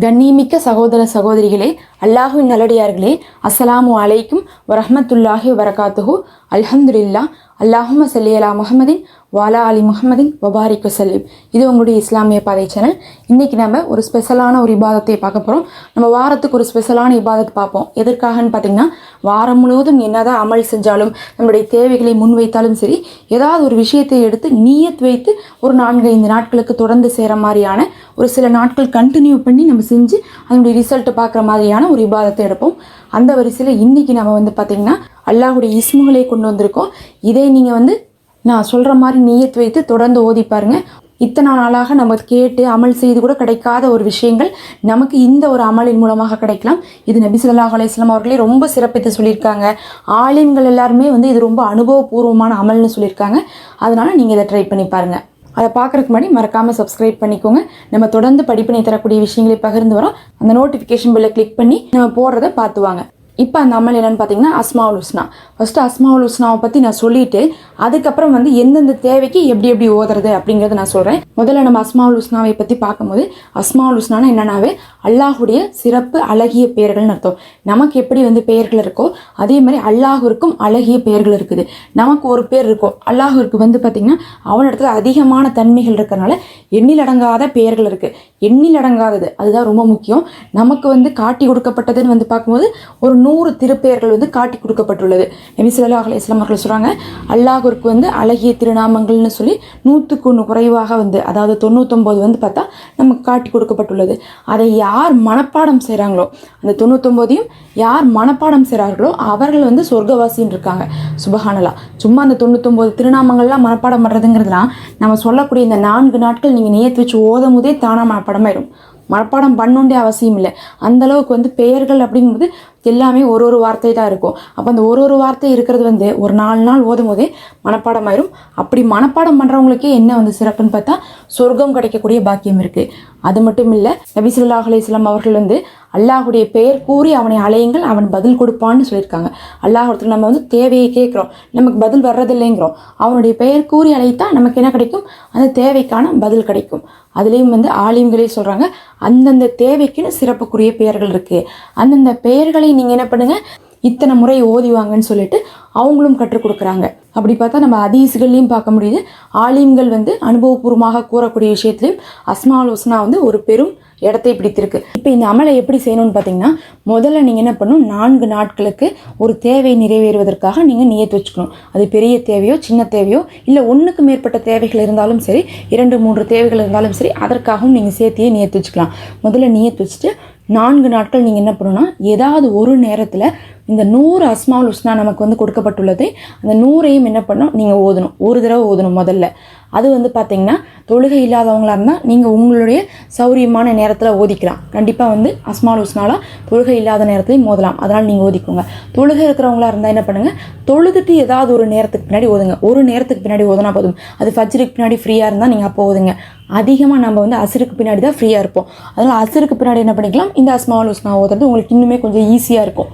கண்ணியமிக்க சகோதர சகோதரிகளே அல்லாஹுவின் நல்லடியார்களே அஸ்ஸலாமு அலைக்கும் வரஹமத்துல்லாஹி வரகாத்துஹு அல்ஹம்துலில்லா அல்லாஹும் சல்லி அலா வாலா அலி முகமதின் வபாரிக் வசல்லிம் இது உங்களுடைய இஸ்லாமிய பாதை சேனல் இன்னைக்கு நம்ம ஒரு ஸ்பெஷலான ஒரு இபாதத்தை பார்க்க போகிறோம் நம்ம வாரத்துக்கு ஒரு ஸ்பெஷலான இபாதத்தை பார்ப்போம். எதற்காகன்னு பார்த்தீங்கன்னா வாரம் முழுவதும் என்னதான் அமல் செஞ்சாலும் நம்மளுடைய தேவைகளை முன்வைத்தாலும் சரி ஏதாவது ஒரு விஷயத்தை எடுத்து நீயத் வைத்து ஒரு நான்கு ஐந்து நாட்களுக்கு தொடர்ந்து செய்கிற மாதிரியான ஒரு சில நாட்கள் கண்டினியூ பண்ணி நம்ம செஞ்சு அதனுடைய ரிசல்ட்டை பார்க்குற மாதிரியான ஒரு இபாதத்தை எடுப்போம். அந்த வரிசையில் இன்னைக்கு நம்ம வந்து பார்த்திங்கன்னா அல்லாஹுடைய இஸ்முகளை கொண்டு வந்திருக்கோம். இதை நீங்கள் வந்து நான் சொல்கிற மாதிரி நீயத்து வைத்து தொடர்ந்து ஓதி பாருங்கள் இத்தனை நாளாக நம்ம கேட்டு அமல் செய்து கூட கிடைக்காத ஒரு விஷயங்கள் நமக்கு இந்த ஒரு அமலின் மூலமாக கிடைக்கலாம். இது நபி சொல்லாஹ் அலையம் அவர்களே ரொம்ப சிறப்பித்து சொல்லியிருக்காங்க. ஆலிம்கள் எல்லாருமே வந்து இது ரொம்ப அனுபவபூர்வமான அமல்னு சொல்லியிருக்காங்க. அதனால் நீங்கள் இதை ட்ரை பண்ணி பாருங்கள் அதை பார்க்குறதுக்கு முன்னாடி மறக்காமல் சப்ஸ்கிரைப் பண்ணிக்கோங்க. நம்ம தொடர்ந்து படிப்பினை தரக்கூடிய விஷயங்களை பகிர்ந்து வரோம். அந்த நோட்டிஃபிகேஷன் பில்லை கிளிக் பண்ணி நம்ம போடுறத பார்த்துவாங்க இப்போ அந்த அமல் என்னென்னு பார்த்தீங்கன்னா அஸ்மாவுல் உஸ்னா ஃபஸ்ட்டு அஸ்மாவுல் உஸ்னாவை பற்றி நான் சொல்லிட்டு அதுக்கப்புறம் வந்து எந்தெந்த தேவைக்கு எப்படி எப்படி ஓதுறது அப்படிங்கிறத நான் சொல்கிறேன் முதல்ல நம்ம அஸ்மாவுல் உஸ்னாவை பற்றி பார்க்கும்போது அஸ்மாவுல் உஸ்னானா என்னன்னாவே அல்லாஹுடைய சிறப்பு அழகிய பெயர்கள்னு அர்த்தம். நமக்கு எப்படி வந்து பெயர்கள் இருக்கோ அதே மாதிரி அல்லாஹுவிற்கும் அழகிய பெயர்கள் இருக்குது. நமக்கு ஒரு பேர் இருக்கும் அல்லாஹுவிற்கு வந்து பார்த்திங்கன்னா அவனிடத்துல அதிகமான தன்மைகள் இருக்கிறனால எண்ணிலடங்காத பெயர்கள் இருக்குது எண்ணிலடங்காதது அதுதான் ரொம்ப முக்கியம். நமக்கு வந்து காட்டி கொடுக்கப்பட்டதுன்னு வந்து பார்க்கும்போது ஒரு நூறு நூறு திருப்பெயர்கள் வந்து காட்டி கொடுக்கப்பட்டுள்ளது. நபி சொல்லா அலி இஸ்லாம் அவர்கள் சொல்கிறாங்க அல்லாஹருக்கு வந்து அழகிய திருநாமங்கள்னு சொல்லி நூற்றுக்கு ஒன்று குறைவாக வந்து அதாவது தொண்ணூத்தொம்பது வந்து பார்த்தா நமக்கு காட்டி கொடுக்கப்பட்டுள்ளது. அதை யார் மனப்பாடம் செய்கிறாங்களோ அந்த தொண்ணூத்தொம்போதையும் யார் மனப்பாடம் செய்கிறார்களோ அவர்கள் வந்து சொர்க்கவாசின்னு இருக்காங்க. சுபஹானலா சும்மா அந்த தொண்ணூத்தொம்பது திருநாமங்கள்லாம் மனப்பாடம் பண்ணுறதுங்கிறதுலாம் நம்ம சொல்லக்கூடிய இந்த நான்கு நாட்கள் நீங்கள் நேற்று வச்சு ஓதும் போதே தானாக மனப்பாடமாயிடும் மனப்பாடம் பண்ணுண்டே அவசியம் இல்லை. அந்தளவுக்கு வந்து பெயர்கள் அப்படிங்கும்போது எல்லாமே ஒரு ஒரு வார்த்தை தான் இருக்கும். அப்போ அந்த ஒரு ஒரு வார்த்தை இருக்கிறது வந்து ஒரு நாலு நாள் ஓதும் போதே மனப்பாடம் ஆயிரும். அப்படி மனப்பாடம் பண்ணுறவங்களுக்கே என்ன வந்து சிறப்புன்னு பார்த்தா சொர்க்கம் கிடைக்கக்கூடிய பாக்கியம் இருக்குது அது மட்டும் இல்லை நபிசுல்லா அலிஸ்லாம் அவர்கள் வந்து அல்லாஹுடைய பெயர் கூறி அவனை அலையுங்கள் அவன் பதில் கொடுப்பான்னு சொல்லியிருக்காங்க. அல்லாஹ் நம்ம வந்து தேவையை கேட்குறோம். நமக்கு பதில் வர்றதில்லைங்கிறோம். அவனுடைய பெயர் கூறி அழைத்தா நமக்கு என்ன கிடைக்கும்? அந்த தேவைக்கான பதில் கிடைக்கும். அதுலேயும் வந்து ஆலிம்களே சொல்கிறாங்க அந்தந்த தேவைக்குன்னு சிறப்புக்குரிய பெயர்கள் இருக்குது அந்தந்த பெயர்களை நீங்கள் என்ன பண்ணுங்கள் இத்தனை முறை ஓதிவாங்கன்னு சொல்லிட்டு அவங்களும் கற்றுக் கொடுக்குறாங்க. அப்படி பார்த்தா நம்ம அதீஸ்கள்லையும் பார்க்க முடியுது. ஆலிம்கள் வந்து அனுபவபூர்வமாக கூறக்கூடிய விஷயத்துலையும் அஸ்மால் உஸ்னா வந்து ஒரு பெரும் இடத்தை பிடித்திருக்கு. இப்போ இந்த அமலை எப்படி செய்யணும்னு பார்த்தீங்கன்னா முதல்ல நீங்கள் என்ன பண்ணணும் நான்கு நாட்களுக்கு ஒரு தேவை நிறைவேறுவதற்காக நீங்கள் நியத்து வச்சுக்கணும். அது பெரிய தேவையோ சின்ன தேவையோ இல்லை ஒன்றுக்கு மேற்பட்ட தேவைகள் இருந்தாலும் சரி இரண்டு மூன்று தேவைகள் இருந்தாலும் சரி அதற்காகவும் நீங்கள் சேர்த்தியே நியத்து வச்சுக்கலாம். முதல்ல நியத்து வச்சுட்டு நான்கு நாட்கள் நீங்கள் என்ன பண்ணணும்னா ஏதாவது ஒரு நேரத்தில் இந்த நூறு அஸ்மாவுல் உஸ்னா நமக்கு வந்து கொடுக்கப்பட்டுள்ளது. அந்த நூறையும் என்ன பண்ணணும்? நீங்கள் ஓதணும். ஒரு தடவை ஓதணும் முதல்ல. அது வந்து பார்த்தீங்கன்னா தொழுகை இல்லாதவங்களா இருந்தால் நீங்கள் உங்களுடைய சௌரியமான நேரத்தில் ஓதிக்கலாம். கண்டிப்பாக வந்து அஸ்மால் உஸ்னாலா தொழுகை இல்லாத நேரத்துலையும் மோதலாம் அதனால் நீங்கள் ஓதிக்கோங்க. தொழுகை இருக்கிறவங்களா இருந்தால் என்ன பண்ணுங்கள் தொழுதுட்டு ஏதாவது ஒரு நேரத்துக்கு பின்னாடி ஓதுங்க. ஒரு நேரத்துக்கு பின்னாடி ஓதுனா போதும். அது ஃபஜ்ருக்கு பின்னாடி ஃப்ரீயாக இருந்தால் நீங்கள் அப்போ ஓதுங்க. அதிகமாக நம்ம வந்து அசருக்கு பின்னாடி தான் ஃப்ரீயாக இருப்போம். அதனால் அசருக்கு பின்னாடி என்ன பண்ணிக்கலாம்? இந்த அஸ்மால் உஸ்னா ஓதுறது உங்களுக்கு இன்னுமே கொஞ்சம் ஈஸியாக இருக்கும்.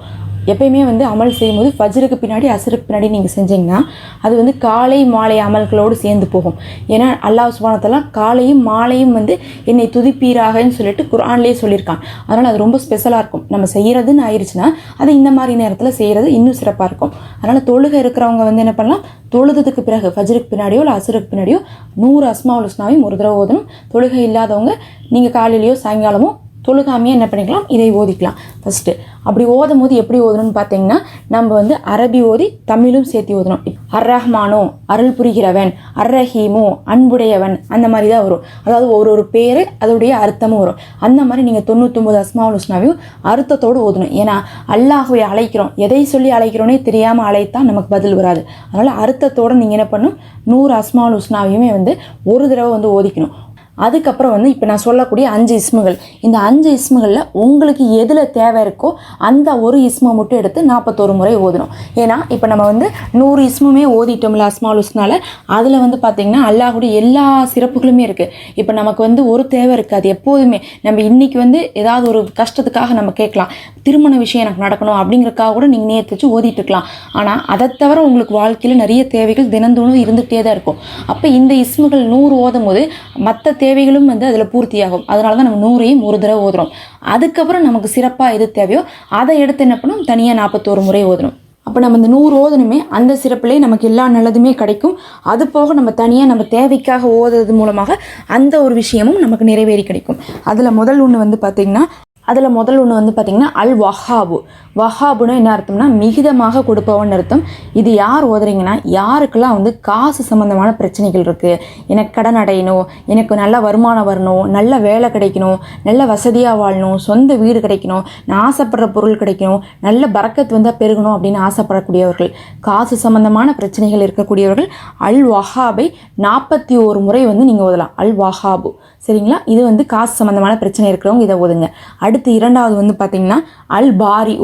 எப்பயுமே வந்து அமல் செய்யும்போது ஃபஜ்ருக்கு பின்னாடி அசருக்கு பின்னாடி நீங்கள் செஞ்சீங்கன்னா அது வந்து காலை மாலை அமல்களோடு சேர்ந்து போகும். ஏன்னா அல்லாஹ் சுபானத்தெல்லாம் காலையும் மாலையும் வந்து என்னை துதிப்பீராகன்னு சொல்லிட்டு குரான்லேயே சொல்லியிருக்கான். அதனால் அது ரொம்ப ஸ்பெஷலாக இருக்கும். நம்ம செய்கிறதுன்னு ஆயிடுச்சுன்னா அது இந்த மாதிரி நேரத்தில் செய்கிறது இன்னும் சிறப்பாக இருக்கும். அதனால் தொழுகை இருக்கிறவங்க வந்து என்ன பண்ணலாம்? தொழுதுக்கு பிறகு ஃபஜ்ருக்கு பின்னாடியோ இல்லை அசுருக்கு பின்னாடியோ நூறு அஸ்மா உஸ்னாவையும் ஒரு தடவை ஓதணும். தொழுகை இல்லாதவங்க நீங்கள் காலையிலையோ சாயங்காலமோ தொழுகாமையே என்ன பண்ணிக்கலாம்? இதை ஓதிக்கலாம். ஃபஸ்ட்டு அப்படி ஓதும் போது எப்படி ஓதணும்னு பார்த்தீங்கன்னா நம்ம வந்து அரபி ஓதி தமிழும் சேர்த்து ஓதணும். அர் ரஹ்மானோ அருள் புரிகிறவன் அர் ரஹீமோ அன்புடையவன் அந்த மாதிரி தான் வரும். அதாவது ஒரு ஒரு பேர் அதோடைய அர்த்தமும் வரும். அந்த மாதிரி நீங்கள் தொண்ணூத்தொம்பது அஸ்மாவுல் உஸ்னாவையும் அர்த்தத்தோடு ஓதணும். ஏன்னா அல்லாஹுவை அழைக்கிறோம். எதை சொல்லி அழைக்கிறோனே தெரியாமல் அழைத்தா நமக்கு பதில் வராது. அதனால் அர்த்தத்தோடு நீங்கள் என்ன பண்ணணும்? நூறு அஸ்மாவுல் உஸ்னாவையுமே வந்து ஒரு தடவை வந்து ஓதிக்கணும். அதுக்கப்புறம் வந்து இப்போ நான் சொல்லக்கூடிய அஞ்சு இஸ்முகள். இந்த அஞ்சு இஸ்முகளில் உங்களுக்கு எதில் தேவை இருக்கோ அந்த ஒரு இஸ்மை மட்டும் எடுத்து நாற்பத்தோரு முறை ஓதணும். ஏன்னா இப்போ நம்ம வந்து நூறு இஸ்முமே ஓதிட்டோம்ல அஸ்மாலுஸ்னால அதில் வந்து பார்த்திங்கன்னா அல்லாஹுடைய எல்லா சிறப்புகளுமே இருக்குது இப்போ நமக்கு வந்து ஒரு தேவை இருக்காது. எப்போதுமே நம்ம இன்றைக்கி வந்து ஏதாவது ஒரு கஷ்டத்துக்காக நம்ம கேட்கலாம். திருமண விஷயம் எனக்கு நடக்கணும் அப்படிங்கிறக்காக கூட நீங்கள் நேற்று வச்சு ஓதிட்டு இருக்கலாம். ஆனால் அதை தவிர உங்களுக்கு வாழ்க்கையில் நிறைய தேவைகள் தினந்தோறும் இருந்துகிட்டே தான் இருக்கும். அப்போ இந்த இஸ்முகள் நூறு ஓதும் போது மற்ற தேவைகளும் வந்து அதில் பூர்த்தியாகும். அதனால தான் நம்ம நூறையும் ஒரு தடவை ஓதுறோம். அதுக்கப்புறம் நமக்கு சிறப்பாக எது தேவையோ அதை எடுத்து என்ன பண்ணணும்? தனியாக நாற்பத்தோரு முறை ஓதுறோம் அப்போ நம்ம இந்த நூறு ஓதணுமே அந்த சிறப்புலேயே நமக்கு எல்லா நல்லதுமே கிடைக்கும். அது போக நம்ம தனியாக நம்ம தேவைக்காக ஓதுறது மூலமாக அந்த ஒரு விஷயமும் நமக்கு நிறைவேறி கிடைக்கும். அதில் முதல் ஒன்று வந்து பார்த்திங்கன்னா அதில் முதல் ஒன்று வந்து பார்த்திங்கன்னா அல் வஹாபு வஹாபுன்னு என்ன அர்த்தம்னா மிகிதமாக கொடுப்பவன் அர்த்தம். இது யார் ஓதுறீங்கன்னா யாருக்கெல்லாம் வந்து காசு சம்மந்தமான பிரச்சனைகள் இருக்குது எனக்கு கடன் அடையணும் எனக்கு நல்ல வருமானம் வரணும் நல்ல வேலை கிடைக்கணும் நல்ல வசதியாக வாழணும் சொந்த வீடு கிடைக்கணும் நான் ஆசைப்படுற பொருள் கிடைக்கணும் நல்ல பறக்கத்து வந்தால் பெருகணும் அப்படின்னு ஆசைப்படக்கூடியவர்கள். காசு சம்மந்தமான பிரச்சனைகள் இருக்கக்கூடியவர்கள் அல் வஹாபை நாற்பத்தி ஒரு முறை வந்து நீங்கள் ஓதலாம். அல் வஹாபு சரிங்களா? இது வந்து காசு சம்மந்தமான பிரச்சனை இருக்கிறவங்க இதை ஓதுங்க. அடுத்து இரண்டாவது வந்து பார்த்தீங்கன்னா அல் பாரி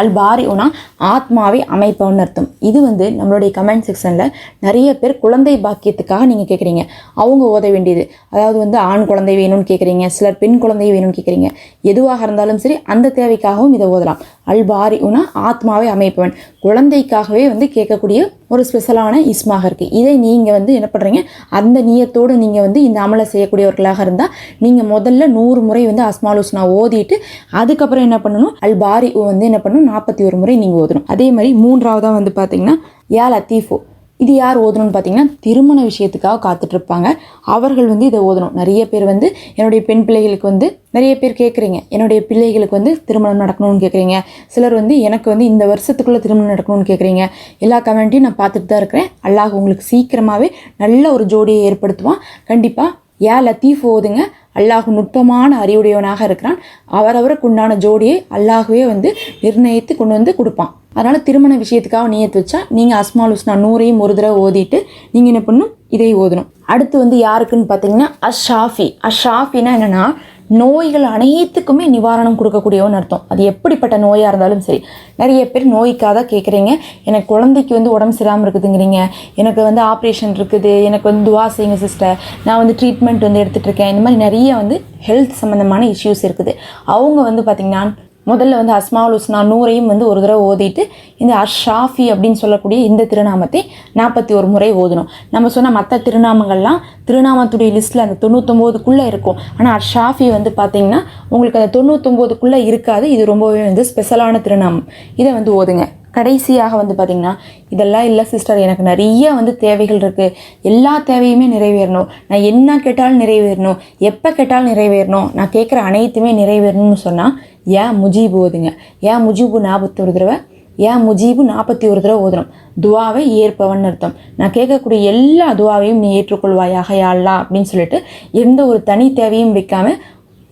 அல் பாரியோனா ஆத்மாவை அமைப்பவன் அர்த்தம். இது வந்து நம்மளுடைய கமெண்ட் செக்ஷனில் நிறைய பேர் குழந்தை பாக்கியத்துக்காக நீங்கள் கேட்குறீங்க அவங்க ஓத வேண்டியது. அதாவது வந்து ஆண் குழந்தை வேணும்னு கேட்குறீங்க சிலர் பெண் குழந்தை வேணும்னு கேட்குறீங்க எதுவாக இருந்தாலும் சரி அந்த தேவைக்காகவும் இதை ஓதலாம். அல் பாரியோனா ஆத்மாவை அமைப்பவன். குழந்தைக்காகவே வந்து கேட்கக்கூடிய ஒரு ஸ்பெஷலான இஸ்மாக இருக்குது இதை நீங்கள் வந்து என்ன பண்ணுறீங்க அந்த நியத்தோடு நீங்கள் வந்து இந்த அமலை செய்யக்கூடியவர்களாக இருந்தால் நீங்கள் முதல்ல நூறு முறை வந்து அஸ்மாலுஸ்னா ஓதிட்டு அதுக்கப்புறம் என்ன பண்ணணும்? அல் பாரி வந்து என்ன பண்ணணும்? நாற்பத்தி ஒரு முறை நீங்கள் ஓதணும். அதே மாதிரி மூன்றாவதாக வந்து பார்த்தீங்கன்னா ஏ லத்தீஃபோ. இது யார் ஓதணும்னு பார்த்தீங்கன்னா திருமண விஷயத்துக்காக காத்துட்ருப்பாங்க. அவர்கள் வந்து இதை ஓதணும். நிறைய பேர் வந்து என்னுடைய பெண் பிள்ளைகளுக்கு வந்து நிறைய பேர் கேட்குறீங்க என்னுடைய பிள்ளைகளுக்கு வந்து திருமணம் நடக்கணும்னு கேட்குறீங்க சிலர் வந்து எனக்கு வந்து இந்த வருஷத்துக்குள்ளே திருமணம் நடக்கணும்னு கேட்குறீங்க எல்லா கமெண்ட்டையும் நான் பார்த்துட்டு தான் இருக்கிறேன். அல்லாஹ் உங்களுக்கு சீக்கிரமாகவே நல்ல ஒரு ஜோடியை ஏற்படுத்துவான். கண்டிப்பாக ஏ லத்தீஃப் ஓதுங்க. அல்லாஹ் நுட்பமான அறிவுடையவனாக இருக்கிறான். அவரவருக்கு உண்டான ஜோடியை அல்லாஹுவே வந்து நிர்ணயித்து கொண்டு வந்து கொடுப்பான். அதனால் திருமண விஷயத்துக்காக நீயத்து வச்சா நீங்கள் அஸ்மால் உஸ்னா நூறையும் ஒரு தடவை ஓதிட்டு நீங்கள் என்ன பண்ணணும்? இதை ஓதணும். அடுத்து வந்து யாருக்குன்னு பார்த்தீங்கன்னா அஷாஃபி. அஷாஃபின்னா என்னென்னா நோய்கள் அனைத்துக்குமே நிவாரணம் கொடுக்கக்கூடியவன்னு அர்த்தம். அது எப்படிப்பட்ட நோயாக இருந்தாலும் சரி. நிறைய பேர் நோய்க்காக தான் கேட்குறீங்க. எனக்கு குழந்தைக்கு வந்து உடம்பு சரியாமல் இருக்குதுங்கிறீங்க. எனக்கு வந்து ஆப்ரேஷன் இருக்குது. எனக்கு வந்து துவா செய்யுங்க சிஸ்டர் நான் வந்து ட்ரீட்மெண்ட் வந்து எடுத்துகிட்டு இருக்கேன். இந்த மாதிரி நிறைய வந்து ஹெல்த் சம்மந்தமான இஷ்யூஸ் இருக்குது. அவங்க வந்து பார்த்திங்கன்னா முதல்ல வந்து அஸ்மாவுல் உஸ்னா நூறையும் வந்து ஒரு தடவை ஓதிட்டு இந்த அஷாஃபி அப்படின்னு சொல்லக்கூடிய இந்த திருநாமத்தை நாற்பத்தி ஒரு முறை ஓதணும். நம்ம சொன்ன மற்ற திருநாமங்கள்லாம் திருநாமத்துடைய லிஸ்ட்டில் அந்த தொண்ணூத்தொம்போதுக்குள்ளே இருக்கும். ஆனால் அஷாஃபி வந்து பார்த்திங்கன்னா உங்களுக்கு அந்த தொண்ணூத்தொம்போதுக்குள்ளே இருக்காது. இது ரொம்பவே வந்து ஸ்பெஷலான திருநாமம். இதை வந்து ஓதுங்க. கடைசியாக வந்து பார்த்திங்கன்னா இதெல்லாம் இல்லை சிஸ்டர் எனக்கு நிறைய வந்து தேவைகள் இருக்குது எல்லா தேவையுமே நிறைவேறணும். நான் என்ன கேட்டாலும் நிறைவேறணும். எப்போ கேட்டாலும் நிறைவேறணும். நான் கேட்குற அனைத்துமே நிறைவேறணும்னு சொன்னால் ஏன் முஜீபு ஓதுங்க? ஏன் முஜீபு நாற்பத்தி ஒரு தடவை? ஏன் முஜீபு நாற்பத்தி ஒரு தடவை ஓதணும்? துவாவை ஏற்பவன் அர்த்தம். நான் கேட்கக்கூடிய எல்லா துவாவையும் நீ ஏற்றுக்கொள்வாயாக யாழ்லா அப்படின்னு சொல்லிட்டு எந்த ஒரு தனி தேவையும் வைக்காமல்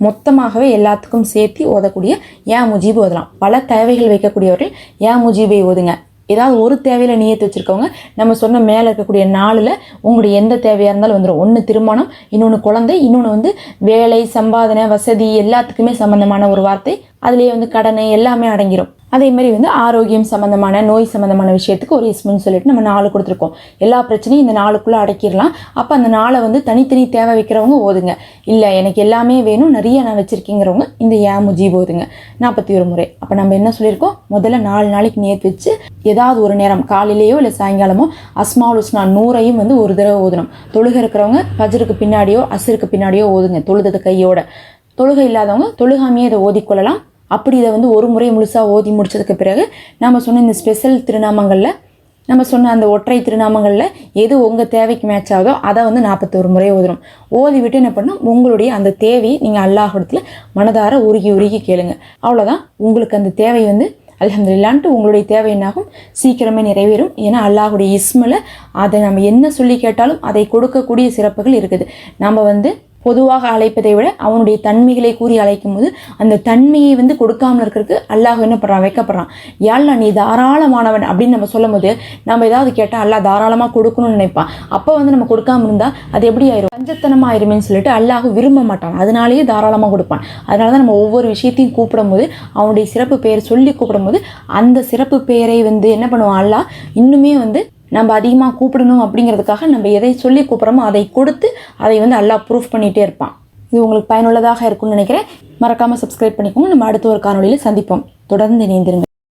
மொத்தமாகவே எல்லாத்துக்கும் சேர்த்து ஓதக்கூடிய ஏன் முஜீபு ஓதலாம். பல தேவைகள் வைக்கக்கூடியவர்கள் ஏன் முஜீபை ஓதுங்க. ஏதாவது ஒரு தேவையில் நியத்து வச்சுருக்கவங்க நம்ம சொன்ன மேலே இருக்கக்கூடிய நாளில் உங்களுடைய எந்த தேவையாக இருந்தாலும் வந்துடும் ஒன்று திருமணம் இன்னொன்று குழந்தை இன்னொன்று வந்து வேலை சம்பாதனை வசதி எல்லாத்துக்குமே சம்மந்தமான ஒரு வார்த்தை. அதுலேயே வந்து கடனை எல்லாமே அடங்கிடும் அதே மாதிரி வந்து ஆரோக்கியம் சம்மந்தமான நோய் சம்மந்தமான விஷயத்துக்கு ஒரு இஸ்முன்னு சொல்லிட்டு நம்ம நாலு கொடுத்துருக்கோம். எல்லா பிரச்சனையும் இந்த நாளுக்குள்ளே அடக்கிடலாம். அப்போ அந்த நாளை வந்து தனித்தனி தேவை வைக்கிறவங்க ஓதுங்க. இல்லை எனக்கு எல்லாமே வேணும் நிறைய நான் வச்சுருக்கேங்கிறவங்க இந்த ஏன் முஜீப் ஓதுங்க. நாற்பத்தி ஒரு முறை. அப்போ நம்ம என்ன சொல்லியிருக்கோம்? முதல்ல நாலு நாளைக்கு நேற்று வச்சு ஏதாவது ஒரு நேரம் காலையிலேயோ இல்லை சாயங்காலமோ அஸ்மால் உஸ்னா நூறையும் வந்து ஒரு தடவை ஓதணும். தொழுகை இருக்கிறவங்க பஜருக்கு பின்னாடியோ அசருக்கு பின்னாடியோ ஓதுங்க தொழுதது கையோட. தொழுகை இல்லாதவங்க தொழுகாமையே இதை ஓதிக்கொள்ளலாம். அப்படி இதை வந்து ஒரு முறை முழுசாக ஓதி முடித்ததுக்கு பிறகு நம்ம சொன்ன இந்த ஸ்பெஷல் திருநாமங்களில் நம்ம சொன்ன அந்த ஒற்றை திருநாமங்களில் எது உங்கள் தேவைக்கு மேட்ச் ஆகுதோ அதை வந்து நாற்பத்தோரு முறை ஓதணும். ஓதி விட்டு என்ன பண்ணணும்? உங்களுடைய அந்த தேவையை நீங்கள் அல்லாஹிடத்தில் மனதார உருகி உருகி கேளுங்க. அவ்வளோதான் உங்களுக்கு அந்த தேவை வந்து அல்ஹம்துலில்லான்ட்டு உங்களுடைய தேவை என்னாகும்? சீக்கிரமே நிறைவேறும். ஏன்னா அல்லாஹுடைய இஸ்மில் அதை நம்ம என்ன சொல்லி கேட்டாலும் அதை கொடுக்கக்கூடிய சிறப்புகள் இருக்குது. நம்ம வந்து பொதுவாக அழைப்பதை விட அவனுடைய தன்மைகளை கூறி அழைக்கும் போது அந்த தன்மையை வந்து கொடுக்காமல் இருக்கிறதுக்கு அல்லாஹ் என்ன பண்ணுறான் வைக்கப்படுறான். யாழ்லா நீ தாராளமானவன் அப்படின்னு நம்ம சொல்லும் போது நம்ம ஏதாவது கேட்டால் அல்லாஹ் தாராளமாக கொடுக்கணும்னு நினைப்பான். அப்போ வந்து நம்ம கொடுக்காம இருந்தால் அது எப்படி ஆயிரும்? பஞ்சத்தனமாக ஆயிருமேன்னு சொல்லிட்டு அல்லாஹ் விரும்ப மாட்டான். அதனாலேயே தாராளமாக கொடுப்பான். அதனால தான் நம்ம ஒவ்வொரு விஷயத்தையும் கூப்பிடும் போது அவனுடைய சிறப்பு பெயர் சொல்லி கூப்பிடும்போது அந்த சிறப்பு பெயரை வந்து என்ன பண்ணுவான்? அல்லாஹ் இன்னுமே வந்து நம்ம அதிகமாக கூப்பிடணும் அப்படிங்கிறதுக்காக நம்ம எதை சொல்லி கூப்பிட்றோமோ அதை கொடுத்து அதை வந்து அல்லாஹ் ப்ரூஃப் பண்ணிகிட்டே இருப்பான். இது உங்களுக்கு பயனுள்ளதாக இருக்கும்னு நினைக்கிறேன். மறக்காமல் சப்ஸ்கிரைப் பண்ணிக்கோங்க. நம்ம அடுத்த ஒரு காணொலியில் சந்திப்போம். தொடர்ந்து இணைந்திருங்க